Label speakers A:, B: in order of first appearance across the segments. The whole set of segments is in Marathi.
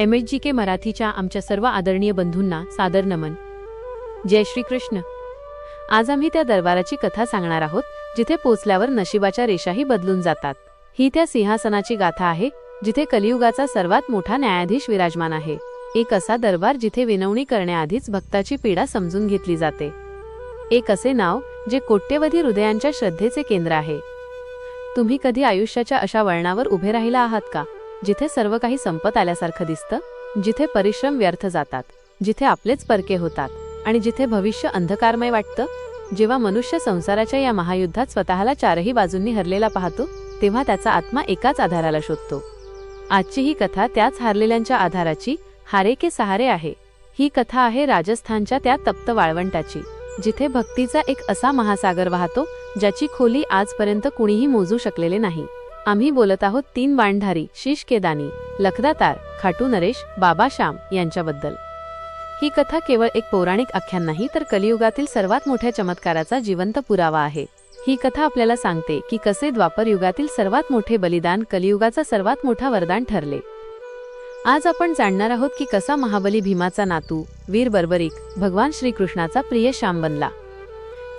A: एम एच जी के मराठीच्या आमच्या सर्व आदरणीय बंधूंना सादर नमन. जय श्री कृष्ण आज आम्ही त्या दरबाराची कथा सांगणार आहोत जिथे पोचल्यावर नशिबाच्या रेषाही बदलून जातात. ही त्या सिंहासनाची गाथा आहे जिथे कलियुगाचा सर्वात मोठा न्यायाधीश विराजमान आहे. एक असा दरबार जिथे विनवणी करण्याआधीच भक्ताची पीडा समजून घेतली जाते. एक असे नाव जे कोट्यवधी हृदयांच्या श्रद्धेचे केंद्र आहे. तुम्ही कधी आयुष्याच्या अशा वळणावर उभे राहिला आहात का? जिथे सर्व काही संपत आल्यासारखं दिसतं जिथे परिश्रम व्यर्थ जातात जिथे आपलेच परके होतात आणि जिथे भविष्य अंधकारमय वाटतं जेव्हा मनुष्य संसाराच्या या महायुद्धात स्वतःला चारही बाजूंनी हरलेला पाहतो तेव्हा त्याचा आत्मा एकाच आधाराला शोधतो. आजची ही कथा त्याच हारलेल्यांच्या आधाराची हारे के सहारे आहे. ही कथा आहे राजस्थानच्या त्या तप्त वाळवंटाची जिथे भक्तीचा एक असा महासागर वाहतो ज्याची खोली आजपर्यंत कुणीही मोजू शकलेले नाही. आम्ही बोलत आहोत तीन बाणधारी शिश केदानी लखदातार खाटू नरेश बाबा श्याम यांच्याबद्दल. ही कथा केवळ एक पौराणिक आख्यान नाही तर कलियुगातील सर्वात मोठ्या चमत्काराचा जिवंत पुरावा आहे. ही कथा आपल्याला सांगते की कसे द्वापर युगातील सर्वात मोठे बलिदान कलियुगाचा सर्वात मोठा वरदान ठरले. आज आपण जाणणार आहोत की कसा महाबली भीमाचा नातू वीर बर्बरिक भगवान श्रीकृष्णाचा प्रिय श्याम बनला.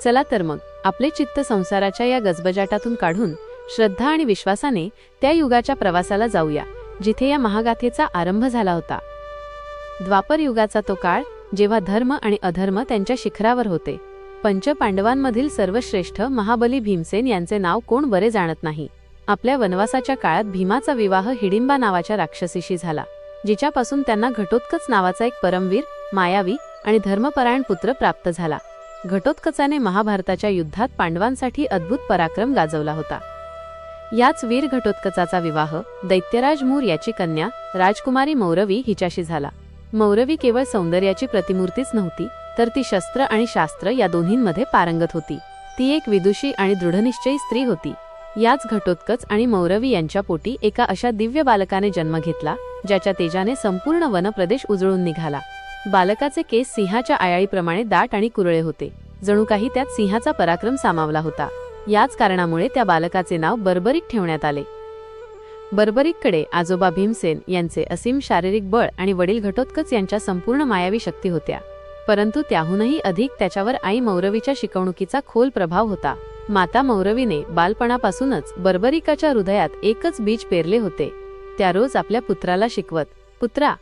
A: चला तर मग आपले चित्त संसाराच्या या गजबजाटातून काढून श्रद्धा आणि विश्वासाने त्या युगाच्या प्रवासाला जाऊया जिथे या महागाथेचा आरंभ झाला होता. द्वापर युगाचा तो काळ जेव्हा धर्म आणि अधर्म त्यांच्या शिखरावर होते. पंचपांडवांमधील सर्वश्रेष्ठ महाबली भीमसेन यांचे नाव कोण बरे जाणत नाही. आपल्या वनवासाच्या काळात भीमाचा विवाह हिडिंबा नावाच्या राक्षसीशी झाला जिच्यापासून त्यांना घटोत्कच नावाचा एक परमवीर मायावी आणि धर्मपरायण पुत्र प्राप्त झाला. घटोत्कचाने महाभारताच्या युद्धात पांडवांसाठी अद्भुत पराक्रम गाजवला होता. याच वीर घटोत्कचाचा विवाह दैत्यराज मूर याची कन्या राजकुमारी मौरवी हिच्याशी झाला. मौरवी केवळ सौंदर्याची प्रतिमूर्तीच नव्हती तर ती शस्त्र आणि शास्त्र या दोन्हींमध्ये पारंगत होती. ती एक विदुषी आणि दृढनिश्चयी स्त्री होती. याच घटोत्कच आणि मौरवी यांच्या पोटी एका अशा दिव्य बालकाने जन्म घेतला ज्याच्या तेजाने संपूर्ण वनप्रदेश उजळून निघाला. बालकाचे केस सिंहाच्या आयाळीप्रमाणे दाट आणि कुरळे होते. जणू काही त्यात सिंहाचा पराक्रम सामावला होता. याच कारणामुळे त्या बालकाचे नाव बर्बरिक ठेवण्यात आले. बर्बरिककडे आजोबा भीमसेन यांचे असीम शारीरिक बळ आणि वडील घटोत्कच यांच्या संपूर्ण मायावी शक्ती होत्या. परंतु त्याहूनही अधिक त्याच्यावर आई मौरवीच्या शिकवणुकीचा खोल प्रभाव होता. माता मौरवीने बालपणापासूनच बर्बरिकाच्या हृदयात एकच बीज पेरले होते. त्या रोज आपल्या पुत्राला शिकवत पुत्रा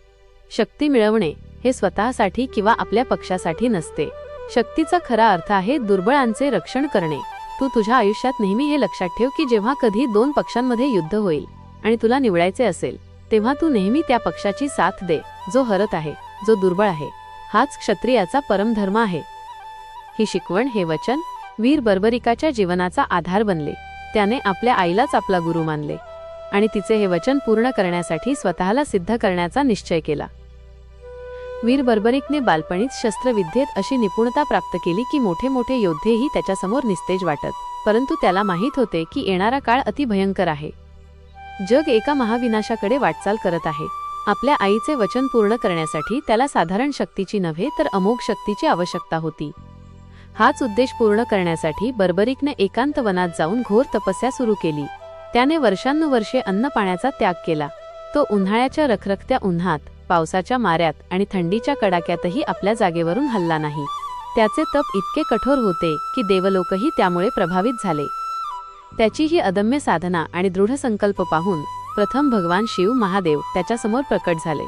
A: शक्ती मिळवणे हे स्वतःसाठी किंवा आपल्या पक्षासाठी नसते. शक्तीचा खरा अर्थ आहे दुर्बळांचे रक्षण करणे. तू तुझ्या आयुष्यात नेहमी हे लक्षात ठेव की जेव्हा कधी दोन पक्षांमध्ये युद्ध होईल आणि तुला निवडायचे असेल तेव्हा तू नेहमी त्या पक्षाची साथ दे जो हरत आहे जो दुर्बळ आहे. हाच क्षत्रियाचा परमधर्म आहे. ही शिकवण हे वचन वीर बर्बरिकाच्या जीवनाचा आधार बनले. त्याने आपल्या आईलाच आपला गुरु मानले. आणि तिचे हे वचन पूर्ण करण्यासाठी स्वतःला सिद्ध करण्याचा निश्चय केला. वीर बर्बरिकने बालपणीच शस्त्रविद्येत अशी निपुणता प्राप्त केली की मोठे मोठे योद्धेही त्याच्यासमोर निस्तेज वाटत. परंतु त्याला माहीत होते की येणारा काळ अतिभयंकर आहे. जग एका महाविनाशाकडे वाटचाल करत आहे. आपल्या आईचे वचन पूर्ण करण्यासाठी त्याला साधारण शक्तीची नव्हे तर अमोघ शक्तीची आवश्यकता होती. हाच उद्देश पूर्ण करण्यासाठी बर्बरिकने एकांत वनात जाऊन घोर तपस्या सुरू केली. त्याने वर्षानुवर्षे अन्न पाण्याचा त्याग केला. तो उन्हाळ्याच्या रखरखत्या उन्हात पावसाच्या माऱ्यात आणि थंडीच्या कडाक्यातही आपल्या जागेवरून हल्ला नाही. त्याचे तप इतके कठोर होते की देवलोकही त्यामुळे प्रभावित झाले. त्याची ही अदम्य साधना आणि दृढ संकल्प पाहून प्रथम भगवान शिव महादेव त्याच्यासमोर प्रकट झाले.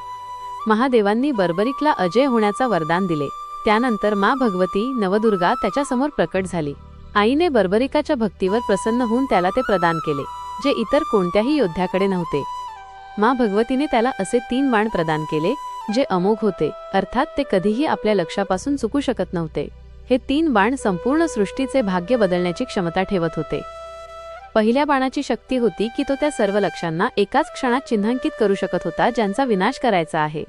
A: महादेवांनी बर्बरिकला अजय होण्याचा वरदान दिले. त्यानंतर मा भगवती नवदुर्गा त्याच्यासमोर प्रकट झाली. आईने बर्बरिकाच्या भक्तीवर प्रसन्न होऊन त्याला ते प्रदान केले जे इतर कोणत्याही योद्ध्याकडे नव्हते. मा भगवतीने त्याला असे तीन बाण प्रदान केले जे अमोघ होते अर्थात ते कधीही आपल्या लक्षापासून चुकू शकत नव्हते. हे तीन बाण संपूर्ण सृष्टीचे भाग्य बदलण्याची क्षमता ठेवत होते. पहिल्या बाणाची शक्ती होती की तो त्या सर्व लक्षांना एकाच क्षणात चिन्हांकित करू शकत होता ज्यांचा विनाश करायचा आहे.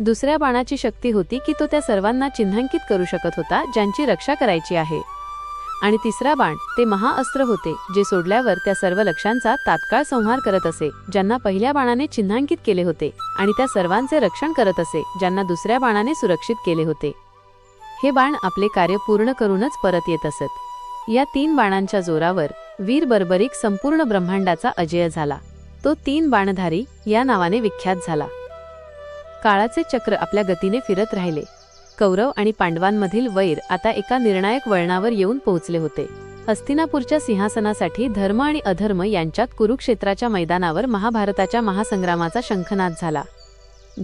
A: दुसऱ्या बाणाची शक्ती होती की तो त्या सर्वांना चिन्हांकित करू शकत होता ज्यांची रक्षा करायची आहे. आणि तिसरा बाण ते महाअस्त्र होते जे सोडल्यावर त्या सर्व लक्षांचा तात्काळ संहार करत असे ज्यांना पहिल्या बाणाने चिन्हांकित केले होते आणि त्या सर्वांचे रक्षण करत असे ज्यांना दुसऱ्या बाणाने सुरक्षित केले होते. हे बाण आपले कार्य पूर्ण करूनच परत येत असत. या तीन बाणांच्या जोरावर वीर बर्बरिक संपूर्ण ब्रह्मांडाचा अजय झाला. तो तीन बाणधारी या नावाने विख्यात झाला. काळाचे चक्र आपल्या गतीने फिरत राहिले. कौरव आणि पांडवांमधील वैर आता एका निर्णायक वळणावर येऊन पोहोचले होते. हस्तिनापूरच्या सिंहासनासाठी धर्म आणि अधर्म यांच्यात कुरुक्षेत्राच्या मैदानावर महाभारताच्या महासंग्रामाचा शंखनाद झाला.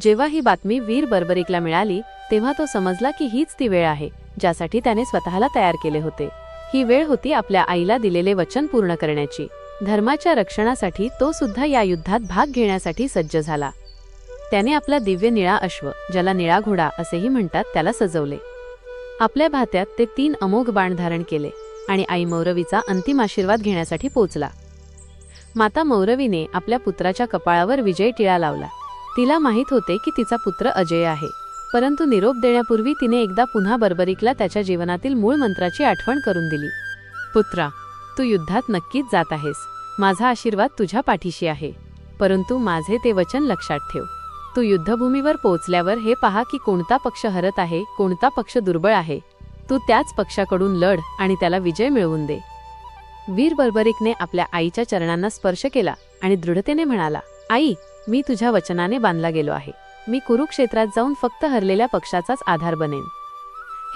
A: जेव्हा ही बातमी वीर बर्बरिकला मिळाली तेव्हा तो समजला की हीच ती वेळ आहे ज्यासाठी त्याने स्वतःला तयार केले होते. ही वेळ होती आपल्या आईला दिलेले वचन पूर्ण करण्याची. धर्माच्या रक्षणासाठी तो सुद्धा या युद्धात भाग घेण्यासाठी सज्ज झाला. त्याने आपला दिव्य निळा अश्व ज्याला निळा घोडा असेही म्हणतात त्याला सजवले. आपल्या भात्यात ते तीन अमोघ बाण धारण केले आणि आई मौरवीचा अंतिम आशीर्वाद घेण्यासाठी पोचला. माता मौरवीने आपल्या पुत्राच्या कपाळावर विजय टिळा लावला. तिला माहीत होते की तिचा पुत्र अजय आहे परंतु निरोप देण्यापूर्वी तिने एकदा पुन्हा बर्बरिकला त्याच्या जीवनातील मूळ मंत्राची आठवण करून दिली. पुत्रा तू युद्धात नक्कीच जात आहेस. माझा आशीर्वाद तुझ्या पाठीशी आहे. परंतु माझे ते वचन लक्षात ठेव. तू युद्धभूमीवर पोहोचल्यावर हे पहा की कोणता पक्ष हरत आहे कोणता पक्ष दुर्बळ आहे. तू त्याच पक्षाकडून लढ आणि त्याला विजय मिळवून दे. वीर बर्बरिकने आपल्या आईच्या चरणांना स्पर्श केला आणि दृढतेने म्हणाला आई मी तुझ्या वचनाने बांधला गेलो आहे. मी कुरुक्षेत्रात जाऊन फक्त हरलेल्या पक्षाचाच आधार बनेन.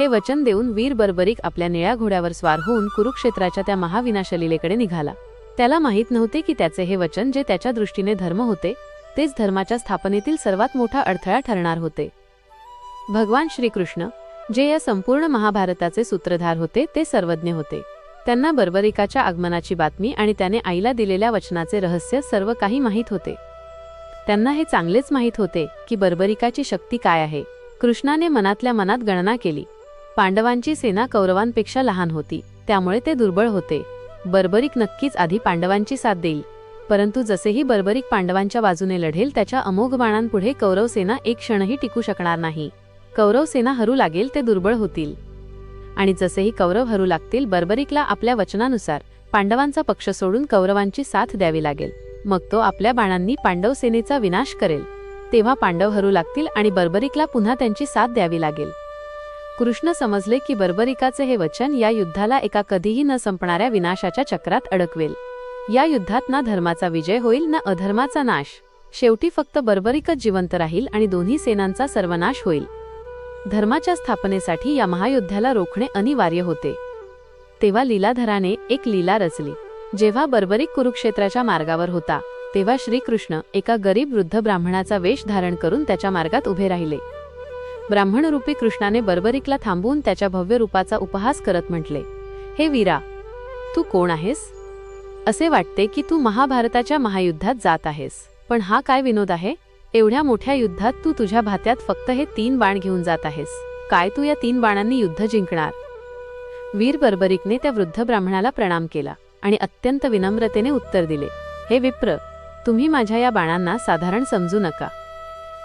A: हे वचन देऊन वीर बर्बरिक आपल्या निळ्या घोड्यावर स्वार होऊन कुरुक्षेत्राच्या त्या महाविनाशलीलेकडे निघाला. त्याला माहीत नव्हते की त्याचे हे वचन जे त्याच्या दृष्टीने धर्म होते तेच धर्माच्या स्थापनेतील सर्वात मोठा अडथळा ठरणार होते. भगवान श्रीकृष्ण जे या संपूर्ण महाभारताचे सूत्रधार होते ते सर्वज्ञ होते. त्यांना बर्बरिकाच्या आगमनाची बातमी आणि त्याने आईला दिलेल्या वचनाचे रहस्य सर्व काही माहीत होते. त्यांना हे चांगलेच माहीत होते की बर्बरिकाची शक्ती काय आहे. कृष्णाने मनातल्या मनात गणना केली. पांडवांची सेना कौरवांपेक्षा लहान होती त्यामुळे ते दुर्बळ होते. बर्बरिक नक्कीच आधी पांडवांची साथ देईल. परंतु जसेही बर्बरिक पांडवांच्या बाजूने लढेल त्याच्या अमोघ बाणांपुढे कौरव सेना एक क्षणही टिकू शकणार नाही. कौरव सेना हरू लागेल ते दुर्बळ होतील. आणि जसेही कौरव हरू लागतील बर्बरिकला आपल्या वचनानुसार पांडवांचा पक्ष सोडून कौरवांची साथ द्यावी लागेल. मग तो आपल्या बाणांनी पांडव सेनेचा विनाश करेल. तेव्हा पांडव हरू लागतील आणि बर्बरिकला पुन्हा त्यांची साथ द्यावी लागेल. कृष्ण समजले की बर्बरिकाचे हे वचन या युद्धाला एका कधीही न संपणाऱ्या विनाशाच्या चक्रात अडकवेल. या युद्धात ना धर्माचा विजय होईल ना अधर्माचा नाश. शेवटी फक्त बर्बरिकच जिवंत राहील आणि दोन्ही सेनांचा सर्वनाश होईल. धर्माच्या स्थापनेसाठी या महायुद्धाला रोखणे अनिवार्य होते. तेव्हा लीलाधराने एक लीला रचली. जेव्हा बर्बरिक कुरुक्षेत्राच्या मार्गावर होता तेव्हा श्रीकृष्ण एका गरीब वृद्ध ब्राह्मणाचा वेश धारण करून त्याच्या मार्गात उभे राहिले. ब्राह्मणरूपी कृष्णाने बर्बरिकला थांबवून त्याच्या भव्य रूपाचा उपहास करत म्हटले हे वीरा तू कोण आहेस? असे वाटते की तू महाभारताच्या महायुद्धात जात आहेस. पण हा काय विनोद आहे? एवढ्या मोठ्या युद्धात तू तुझ्या भात्यात फक्त हे तीन बाण घेऊन जात आहेस. काय तू या तीन बाणांनी युद्ध जिंकणार? वीर बर्बरिकने त्या वृद्ध ब्राह्मणाला प्रणाम केला आणि अत्यंत विनम्रतेने उत्तर दिले हे विप्र तुम्ही माझ्या या बाणांना साधारण समजू नका.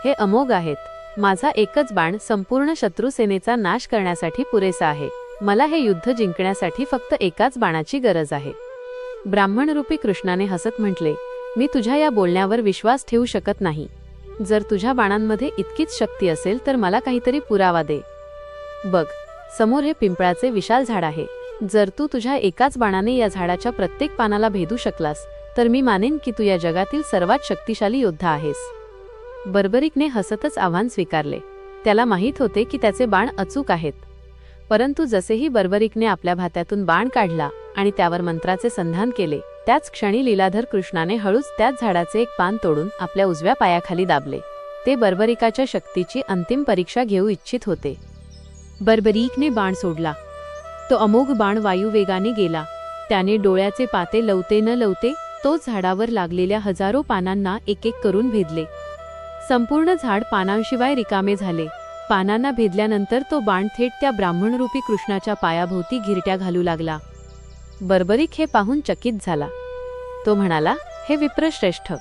A: हे अमोघ आहेत. माझा एकच बाण संपूर्ण शत्रुसेनेचा नाश करण्यासाठी पुरेसा आहे. मला हे युद्ध जिंकण्यासाठी फक्त एकाच बाणाची गरज आहे. ब्राह्मणरूपी कृष्णाने हसत म्हटले मी तुझ्या या बोलण्यावर विश्वास ठेवू शकत नाही. जर तुझ्या बाणांमध्ये इतकीच शक्ती असेल तर मला काहीतरी पुरावा दे. बघ समोर हे पिंपळाचे विशाल झाड आहे. जर तू तुझ्या एकाच बाणाने या झाडाच्या प्रत्येक पानाला भेदू शकलास तर मी मानेन की तू या जगातील सर्वात शक्तिशाली योद्धा आहेस. बर्बरिकने हसतच आव्हान स्वीकारले. त्याला माहीत होते की त्याचे बाण अचूक आहेत. परंतु जसेही बर्बरिकने आपल्या भात्यातून बाण काढला आणि त्यावर मंत्राचे संधान केले. त्याच क्षणी लीलाधर कृष्णाने हळूच त्याच झाडाचे एक पान तोडून आपल्या उजव्या पायाखाली दाबले. ते बर्बरिकाच्या शक्तीची अंतिम परीक्षा घेऊ इच्छित होते. बर्बरीकने बाण सोडला. तो अमोघ बाण वायुवेगाने गेला. त्याने डोळ्याचे पाते लवते न लवते तोच झाडावर लागलेल्या हजारो पानांना एक एक करून भेदले. संपूर्ण झाड पानांशिवाय रिकामे झाले. पानांना भेदल्यानंतर तो बाण थेट त्या ब्राह्मणरूपी कृष्णाच्या पायाभोवती घिरट्या घालू लागला. बर्बरिक हे पाहून चकित झाला. तो म्हणाला हे विप्रश्रेष्ठ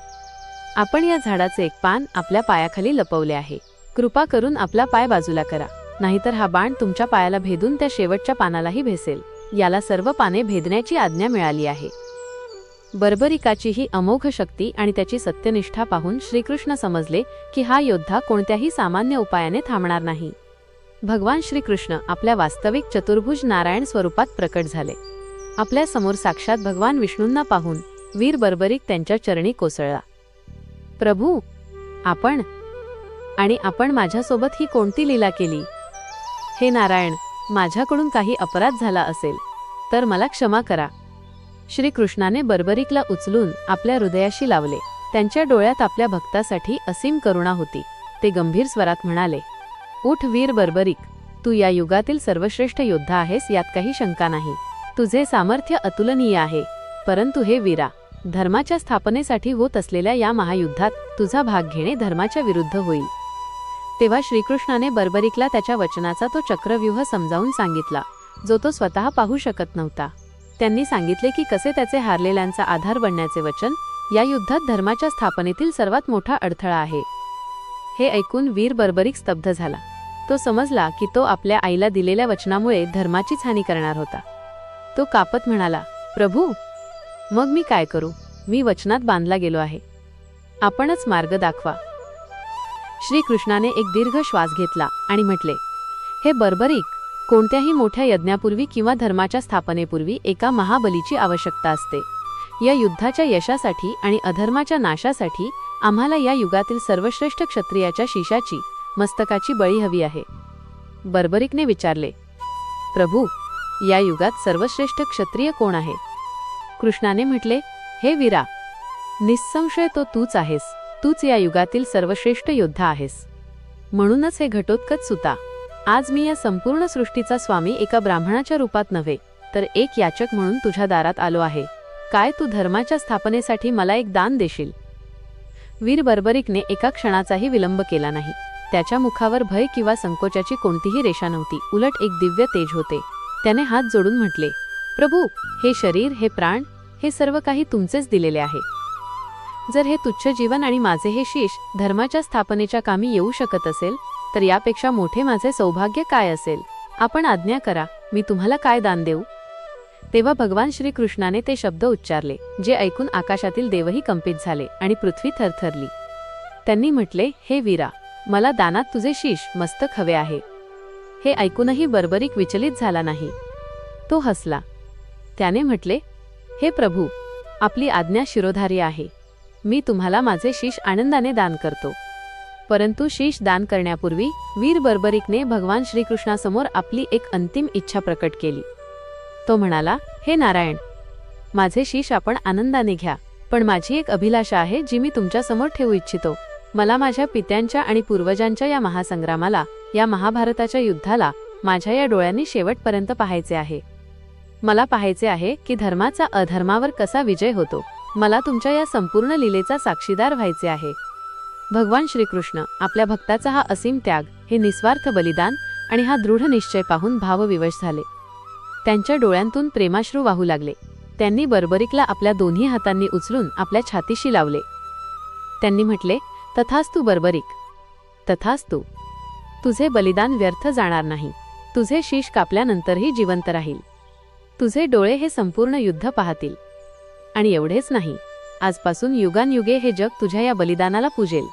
A: आपण या झाडाचे एक पान आपल्या पायाखाली लपवले आहे. कृपा करून आपला पाय बाजूला करा. नाहीतर हा बाण तुमच्या पायाला भेदून त्या शेवटच्या पानालाही भेसेल. याला सर्व पाने भेदण्याची आज्ञा मिळाली आहे. बर्बरिकाची ही अमोघ शक्ती आणि त्याची सत्यनिष्ठा पाहून श्रीकृष्ण समजले की हा योद्धा कोणत्याही सामान्य उपायाने थांबणार नाही. भगवान श्रीकृष्ण आपल्या वास्तविक चतुर्भुज नारायण स्वरूपात प्रकट झाले. आपल्यासमोर साक्षात भगवान विष्णूंना पाहून वीर बर्बरिक त्यांच्या चरणी कोसळला. प्रभू आपण आणि आपण माझ्यासोबत ही कोणती लीला केली? हे नारायण माझ्याकडून काही अपराध झाला असेल तर मला क्षमा करा. श्रीकृष्णाने बर्बरिकला उचलून आपल्या हृदयाशी लावले. त्यांच्या डोळ्यात आपल्या भक्तासाठी असीम करुणा होती. ते गंभीर स्वरात म्हणाले उठ वीर बर्बरिक तू या युगातील सर्वश्रेष्ठ योद्धा आहेस यात काही शंका नाही. तुझे सामर्थ्य अतुलनीय आहे. परंतु हे वीरा धर्माच्या स्थापनेसाठी होत असलेल्या या महायुद्धात तुझा भाग घेणे धर्माच्या विरुद्ध होईल. तेव्हा श्रीकृष्णाने बर्बरिकला त्याच्या वचनाचा तो चक्रव्यूह समजावून सांगितला जो तो स्वतः पाहू शकत नव्हता. त्यांनी सांगितले की कसे त्याचे हारलेल्यांचा आधार बनण्याचे वचन या युद्धात धर्माच्या स्थापनेतील सर्वात मोठा अडथळा आहे. हे ऐकून वीर बर्बरिक स्तब्ध झाला. तो समजला की तो आपल्या आईला दिलेल्या वचनामुळे धर्माचीच हानी करणार होता. तो कापत म्हणाला प्रभू मग मी काय करू? मी वचनात बांधला गेलो आहे. आपणच मार्ग दाखवा. श्रीकृष्णाने एक दीर्घ श्वास घेतला आणि म्हटले हे बर्बरिक कोणत्याही मोठ्या यज्ञापूर्वी किंवा धर्माच्या स्थापनेपूर्वी एका महाबलीची आवश्यकता असते. या युद्धाच्या यशासाठी आणि अधर्माच्या नाशासाठी आम्हाला या युगातील सर्वश्रेष्ठ क्षत्रियाच्या शिशाची मस्तकाची बळी हवी आहे. बर्बरिकने विचारले प्रभू या युगात सर्वश्रेष्ठ क्षत्रिय कोण आहे? कृष्णाने म्हटले हे वीरा निसंशय तो तूच आहेस. तूच या युगातील सर्वश्रेष्ठ योद्धा आहेस. म्हणूनच हे घटोत्कच सुता. आज मी या संपूर्ण सृष्टीचा स्वामी एका ब्राह्मणाच्या रूपात नव्हे तर एक याचक म्हणून तुझ्या दारात आलो आहे. काय तू धर्माच्या स्थापनेसाठी मला एक दान देशील वीर बर्बरिकने एका क्षणाचाही विलंब केला नाही. त्याच्या मुखावर भय किंवा संकोचाची कोणतीही रेषा नव्हती. उलट एक दिव्य तेज होते. त्याने हात जोडून म्हटले प्रभू हे शरीर हे प्राण हे सर्व काही तुमचेच दिलेले आहे. जर हे तुच्छ जीवन आणि माझे हे शीश धर्माच्या स्थापनेच्या कामी येऊ शकत असेल तर यापेक्षा मोठे माझे सौभाग्य काय असेल? आपण आज्ञा करा मी तुम्हाला काय दान देऊ? तेव्हा भगवान श्रीकृष्णाने ते शब्द उच्चारले जे ऐकून आकाशातील देवही कंपित झाले आणि पृथ्वी थरथरली. त्यांनी म्हटले हे वीरा मला दानात तुझे शीश मस्तक हवे आहे. हे ऐकूनही बर्बरिक विचलित झाला नाही. तो हसला. त्याने म्हटले हे प्रभू आपली आज्ञा शिरोधारी आहे. मी तुम्हाला माझे शीश आनंदाने दान करतो. परंतु शीश दान करण्यापूर्वी वीर बर्बरिकने भगवान श्रीकृष्णासमोर आपली एक अंतिम इच्छा प्रकट केली. तो म्हणाला हे नारायण माझे शीश आपण आनंदाने घ्या पण माझी एक अभिलाषा आहे जी मी तुमच्यासमोर ठेवू इच्छितो. मला माझ्या पित्यांच्या आणि पूर्वजांच्या या महासंग्रामाला या महाभारताच्या युद्धाला माझ्या या डोळ्यांनी शेवटपर्यंत पाहायचे आहे. मला पाहायचे आहे की धर्माचा अधर्मावर कसा विजय होतो. मला तुमच्या या संपूर्ण लीलेचा साक्षीदार व्हायचे आहे. भगवान श्रीकृष्ण आपल्या भक्ताचा हा असीम त्याग हे निस्वार्थ बलिदान आणि हा दृढ निश्चय पाहून भावविवश झाले. त्यांच्या डोळ्यांतून प्रेमाश्रू वाहू लागले. त्यांनी बर्बरिकला आपल्या दोन्ही हातांनी उचलून आपल्या छातीशी लावले. त्यांनी म्हटले तथास्तू बर्बरिक. तथास्तू. तुझे बलिदान व्यर्थ जाणार नाही. तुझे शीश कापल्यानंतरही जिवंत राहील. तुझे डोळे हे संपूर्ण युद्ध पाहतील. आणि एवढेच नाही आजपासून युगानयुगे हे जग तुझ्या या बलिदानाला पूजेल.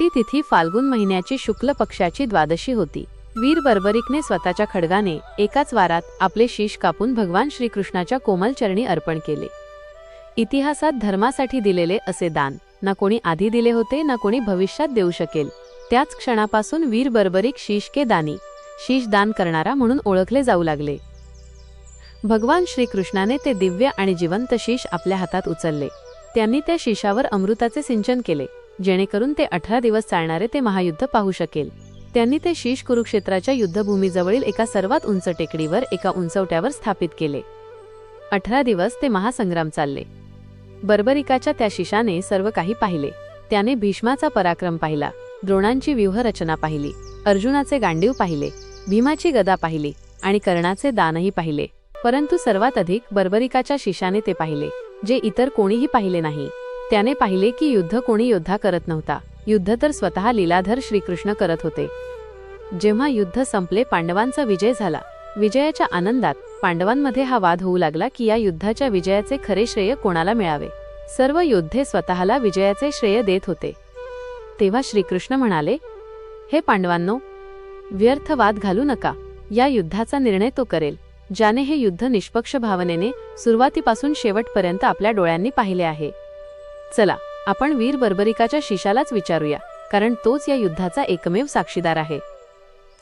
A: ती तिथी फाल्गुन महिन्याची शुक्ल पक्षाची द्वादशी होती. वीर बर्बरिकने स्वतःच्या खडगाने एकाच वारात आपले शीश कापून भगवान श्रीकृष्णाच्या कोमल चरणी अर्पण केले. इतिहासात धर्मासाठी दिलेले असे दान ना कोणी आधी दिले होते ना कोणी भविष्यात देऊ शकेल. त्याच क्षणापासून वीर बर्बरिक शीश के दानी शीश दान करणारा म्हणून ओळखले जाऊ लागले. भगवान श्रीकृष्णाने ते दिव्य आणि जिवंत शीश आपल्या हातात उचलले. त्यांनी त्या शीशावर अमृताचे सिंचन केले जेणेकरून ते अठरा दिवस चालणारे ते महायुद्ध पाहू शकेल. त्यांनी ते शीश कुरुक्षेत्राच्या युद्धभूमीजवळील एका सर्वात उंच टेकडीवर एका उंचवट्यावर स्थापित केले. अठरा दिवस ते महासंग्राम चालले. बर्बरिकाच्या त्या शिशाने सर्व काही पाहिले. त्याने भीष्माचा पराक्रम पाहिला. द्रोणांची व्यूहरचना पाहिली अर्जुनाचे गांडीव पाहिले भीमाची गदा पाहिली आणि कर्णाचे दानही पाहिले. परंतु सर्वात अधिक बर्बरिकाच्या शिशाने ते पाहिले जे इतर कोणीही पाहिले नाही. त्याने पाहिले की युद्ध कोणी योद्धा करत नव्हता. युद्ध तर स्वतः लीलाधर श्रीकृष्ण करत होते. जेव्हा युद्ध संपले पांडवांचा विजय झाला. विजयाच्या आनंदात पांडवांमध्ये हा वाद होऊ लागला की या युद्धाच्या विजयाचे खरे श्रेय कोणाला मिळावे? सर्व योद्धे स्वतःला विजयाचे श्रेय देत होते. तेव्हा श्रीकृष्ण म्हणाले हे पांडवांनो व्यर्थ वाद घालू नका. या युद्धाचा निर्णय तो करेल ज्याने हे युद्ध निष्पक्ष भावनेने सुरुवातीपासून शेवटपर्यंत आपल्या डोळ्यांनी पाहिले आहे. चला आपण वीर बर्बरिकाच्या शिशालाच विचारूया कारण तोच या युद्धाचा एकमेव साक्षीदार आहे.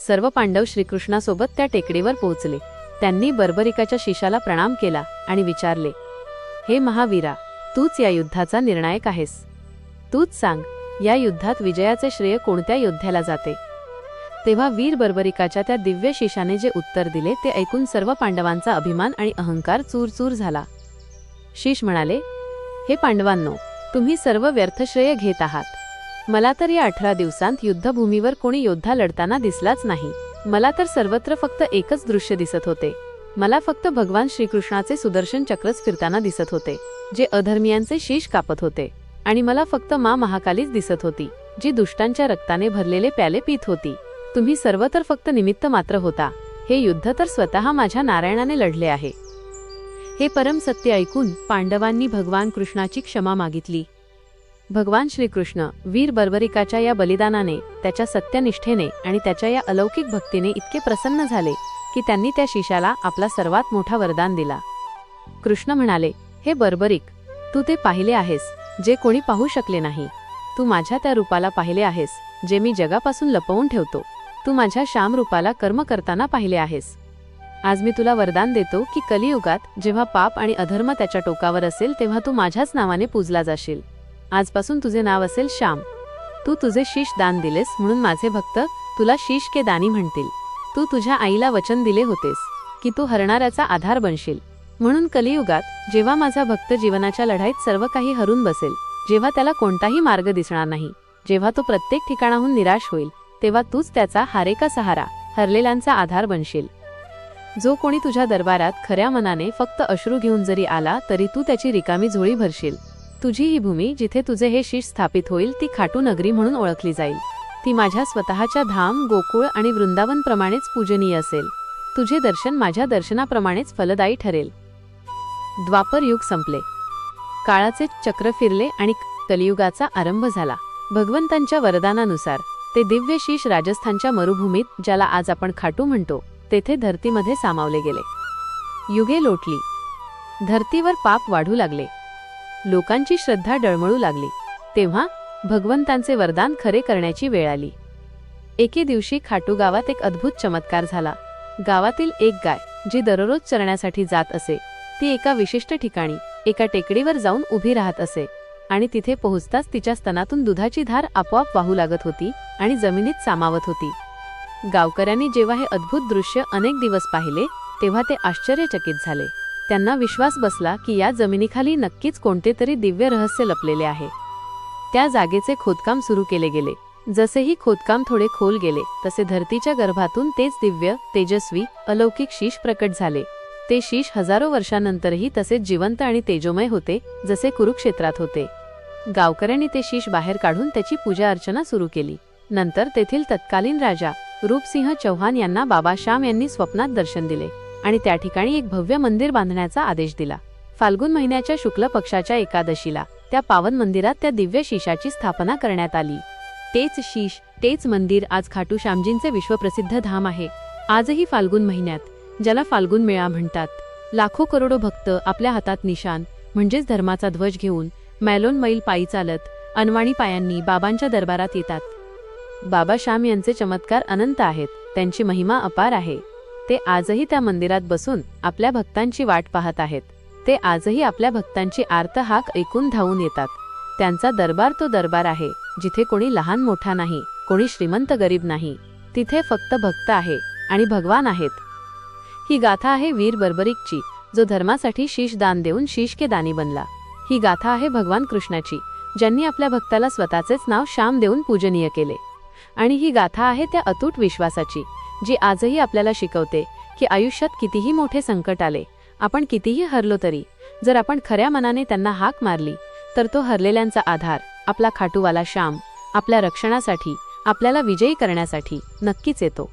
A: सर्व पांडव श्रीकृष्णासोबत त्या टेकडीवर पोहोचले. त्यांनी बर्बरिकाच्या शिशाला प्रणाम केला आणि विचारले हे महावीरा तूच या युद्धाचा निर्णायक आहेस. तूच सांग या युद्धात विजयाचे श्रेय कोणत्या योद्ध्याला जाते? तेव्हा वीर बर्बरिकाच्या त्या दिव्य शिशाने जे उत्तर दिले ते ऐकून सर्व पांडवांचा अभिमान आणि अहंकार चूरचूर झाला. शीश म्हणाले हे पांडवांनो तुम्ही सर्व व्यर्थश्रेय घेत आहात. मला तर या अठरा दिवसांत युद्धभूमीवर कोणी योद्धा लढताना दिसलाच नाही. मला तर सर्वत्र फक्त एकच दृश्य दिसत होते. मला फक्त भगवान श्रीकृष्णाचे सुदर्शन चक्रच फिरताना दिसत होते जे अधर्मियांचे शीश कापत होते. आणि मला फक्त मा महाकालीच दिसत होती जी दुष्टांच्या रक्ताने भरलेले प्याले पित होती. तुम्ही सर्व तर फक्त निमित्त मात्र होता. हे युद्ध तर स्वतः माझ्या नारायणाने लढले आहे. हे परम सत्य ऐकून पांडवांनी भगवान कृष्णाची क्षमा मागितली. भगवान श्रीकृष्ण वीर बर्बरिकाच्या या बलिदानाने त्याच्या सत्यनिष्ठेने आणि त्याच्या या अलौकिक भक्तीने इतके प्रसन्न झाले की त्यांनी त्या शिशाला आपला सर्वात मोठा वरदान दिला. कृष्ण म्हणाले हे बर्बरिक तू ते पाहिले आहेस. जे कोणी पाहू शकले नाही. तू माझ्या त्या रूपाला पाहिले आहेस जे मी जगापासून लपवून ठेवतो. तू माझ्या श्याम रूपाला कर्म करताना पाहिले आहेस. आज मी तुला वरदान देतो की कलियुगात जेव्हा पाप आणि अधर्म त्याच्या टोकावर असेल तेव्हा तू माझ्याच नावाने पूजला जाशील. आजपासून तुझे नाव असेल श्याम. तू तुझे शीश दान दिलेस म्हणून माझे भक्त तुला शीश के दानी म्हणतील. तू तुझ्या आईला वचन दिले होतेस की तू हरणाऱ्याचा आधार बनशील. म्हणून कलियुगात जेव्हा माझा भक्त जीवनाच्या लढाईत सर्व काही हरून बसेल जेव्हा त्याला कोणताही मार्ग दिसणार नाही जेव्हा तो प्रत्येक ठिकाणाहून निराश होईल तेव्हा तूच त्याचा हारेका सहारा हरलेल्यांचा आधार बनशील. जो कोणी तुझ्या दरबारात खऱ्या मनाने फक्त अश्रू घेऊन जरी आला तरी तू त्याची रिकामी झोळी भरशील. तुझी ही भूमी जिथे तुझे हे शीश स्थापित होईल ती खाटू नगरी म्हणून ओळखली जाईल. ती माझ्या स्वतःच्या धाम गोकुळ आणि वृंदावन प्रमाणेच पूजनीय असेल. तुझे दर्शन माझ्या दर्शनाप्रमाणेच फलदायी ठरेल. द्वापर युग संपले. काळाचे चक्र फिरले आणि कलियुगाचा आरंभ झाला. भगवंतांच्या वरदानानुसार ते दिव्य शीश राजस्थानच्या मरुभूमीत ज्याला आज आपण खाटू म्हणतो तेथे धरतीमध्ये सामावले गेले. युगे लोटली. धरतीवर पाप वाढू लागले. लोकांची श्रद्धा डळमळू लागली. तेव्हा भगवंतांचे वरदान खरे करण्याची वेळ आली. एके दिवशी खाटू गावात एक अद्भुत चमत्कार झाला. गावातील एक गाय जी दररोज चरण्यासाठी जात असे ती एका विशिष्ट ठिकाणी एका टेकडीवर जाऊन उभी राहत असे आणि तिथे पोहोचताच तिच्या स्तनातून दुधाची धार आपोआप वाहू लागत होती आणि जमिनीत सामावत होती. गावकऱ्यांनी जेव्हा हे अद्भुत दृश्य अनेक दिवस पाहिले तेव्हा ते आश्चर्यचकित झाले. त्यांना विश्वास बसला की या जमिनीखाली नक्कीच कोणते तरी दिव्य रहस्य लपलेले आहे. त्या जागेचे खोदकाम सुरू केले गेले. जसेही खोदकाम थोडे खोल गेले तसे धरतीच्या गर्भातून तेच दिव्य तेजस्वी अलौकिक शीश प्रकट झाले. ते शीश हजारो वर्षांनंतरही तसेच जिवंत आणि तेजोमय होते जसे कुरुक्षेत्रात होते. गावकऱ्यांनी ते शीश बाहेर काढून त्याची पूजा अर्चना सुरू केली. नंतर तेथील तत्कालीन राजा रूपसिंह चौहान यांना बाबा श्याम यांनी स्वप्नात दर्शन दिले आणि त्या ठिकाणी एक भव्य मंदिर बांधण्याचा आदेश दिला. फाल्गुन महिन्याच्या शुक्ल पक्षाच्या एकादशीला त्या पावन मंदिरात त्या दिव्य शीशाची स्थापना करण्यात आली. तेच शीश तेच मंदिर आज खाटू श्यामजींचे विश्वप्रसिद्ध धाम आहे. आजही फाल्गुन महिन्यात ज्याला फाल्गुन मेळा म्हणतात. लाखो करोडो भक्त आपल्या हातात निशान म्हणजेच धर्माचा ध्वज घेऊन मॅलोन मैल पायी चालत अनवाणी पायांनी बाबांच्या दरबारात येतात. बाबा श्याम यांचे चमत्कार अनंत आहेत त्यांची महिमा अपार आहे. ते आजही त्या मंदिरात बसून आपल्या भक्तांची वाट पाहत आहेत. ते आजही आपल्या भक्तांची आर्त हाक ऐकून धावून येतात. त्यांचा दरबार तो दरबार आहे जिथे कोणी लहान मोठा नाही कोणी श्रीमंत गरीब नाही. तिथे फक्त भक्त आहे आणि भगवान आहेत. ही गाथा आहे वीर बर्बरिकची जो धर्मासाठी शीश दान देऊन शीश के दानी बनला. ही गाथा आहे भगवान कृष्णाची ज्यांनी आपल्या भक्ताला स्वतःचेच नाव श्याम देऊन पूजनीय केले. आणि ही गाथा आहे त्या अतूट विश्वासाची जी आजही आपल्याला शिकवते की आयुष्यात कितीही मोठे संकट आले आपण कितीही हरलो तरी जर आपण खऱ्या मनाने त्यांना हाक मारली तर तो हरलेल्यांचा आधार आपला खाटूवाला श्याम आपल्या रक्षणासाठी आपल्याला विजयी करण्यासाठी नक्कीच येतो.